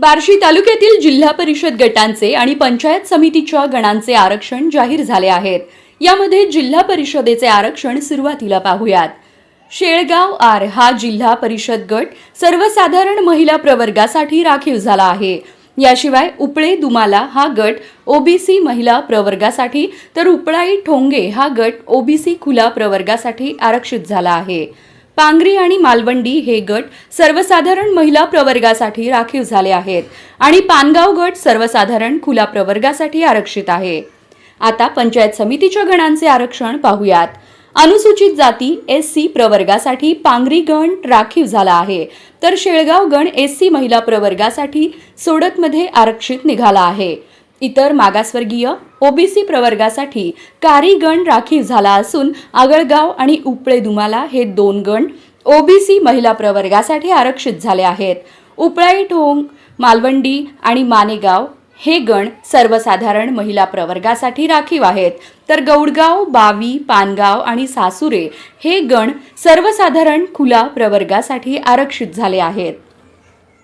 बार्शी तालुक्यातील जिल्हा परिषद गटांचे आणि पंचायत समितीच्या गणांचे आरक्षण जाहीर झाले आहेत. यामध्ये जिल्हा परिषदेचे आरक्षण सुरुवातीला पाहूयात. शेळगाव आर हा जिल्हा परिषद गट सर्वसाधारण महिला प्रवर्गासाठी राखीव झाला आहे. याशिवाय उपळे दुमाला हा गट ओबीसी महिला प्रवर्गासाठी तर उपळाई ठोंगे हा गट ओबीसी खुला प्रवर्गासाठी आरक्षित झाला आहे. पांगरी आणि मालवंडी हे गट सर्वसाधारण महिला प्रवर्गासाठी राखीव झाले आहेत आणि पानगाव गट सर्वसाधारण खुला प्रवर्गासाठी आरक्षित आहे. आता पंचायत समितीच्या गणांचे आरक्षण पाहूयात. अनुसूचित जाती एस सी प्रवर्गासाठी पांगरी गण राखीव झाला आहे. तर शेळगाव गण एस सी महिला प्रवर्गासाठी सोडतमध्ये आरक्षित निघाला आहे. इतर मागासवर्गीय ओबीसी प्रवर्गासाठी कारी गण राखीव झाला असून आगळगाव आणि उपळे दुमाला हे दोन गण ओबीसी महिला प्रवर्गासाठी आरक्षित झाले आहेत. उपळाई ठोंग मालवंडी आणि मानेगाव हे गण सर्वसाधारण महिला प्रवर्गासाठी राखीव आहेत. तर गौडगाव बावी पानगाव आणि सासुरे हे गण सर्वसाधारण खुला प्रवर्गासाठी आरक्षित झाले आहेत.